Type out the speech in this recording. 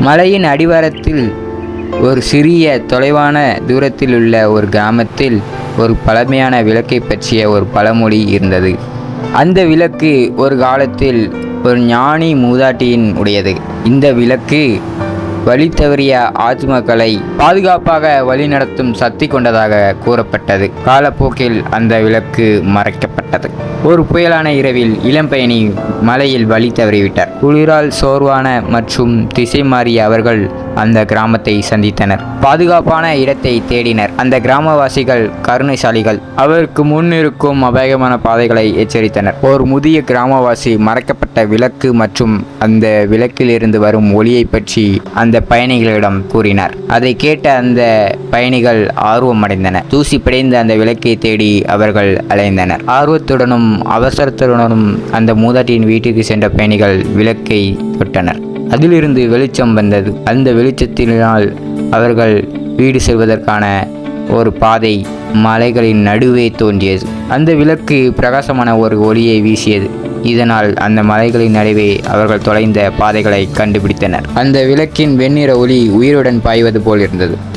மலையின் அடிவாரத்தில் ஒரு சிறிய தொலைவான தூரத்தில் உள்ள ஒரு கிராமத்தில் ஒரு பழமையான விளக்கை பற்றிய ஒரு பழமொழி இருந்தது. அந்த விளக்கு ஒரு காலத்தில் ஒரு ஞானி மூதாட்டியின் உடையது. இந்த விளக்கு வழி தவறிய ஆத்மக்களை பாதுகாப்பாக வழிநடத்தும் சக்தி கொண்டதாக கூறப்பட்டது. காலப்போக்கில் அந்த விளக்கு மறைக்கப்பட்டது. ஒரு புயலான இரவில் இளம்பயணி மலையில் வழி தவறிவிட்டார். குளிரால் சோர்வான மற்றும் திசை மாறிய அவர்கள் அந்த கிராமத்தை சந்தித்தனர். பாதுகாப்பான இடத்தை தேடினர். அந்த கிராமவாசிகள் கருணைசாலிகள். அவருக்கு முன் இருக்கும் அபாயகமான பாதைகளை எச்சரித்தனர். ஒரு முதிய கிராமவாசி மறைக்கப்பட்ட விளக்கு மற்றும் அந்த விளக்கிலிருந்து வரும் ஒளியை பற்றி அந்த அந்த பயணிகளிடம் கூறினார். அதை கேட்ட அந்த பயணிகள் ஆர்வமடைந்தனர். தூசி பிடைந்த அந்த விளக்கை தேடி அவர்கள் அலைந்தனர். ஆர்வத்துடனும் அவசரத்துடனும் அந்த மூதாட்டியின் வீட்டுக்கு சென்ற பயணிகள் விளக்கை தொட்டனர். அதிலிருந்து வெளிச்சம் வந்தது. அந்த வெளிச்சத்தினால் அவர்கள் வீடு செல்வதற்கான ஒரு பாதை மலைகளின் நடுவே தோன்றியது. அந்த விளக்கு பிரகாசமான ஒரு ஒளியை வீசியது. இதனால் அந்த மலைகளின் நடுவே அவர்கள் தொலைந்த பாதைகளை கண்டுபிடித்தனர். அந்த விளக்கின் வெண்ணிற ஒளி உயிருடன் பாய்வது போல் இருந்தது.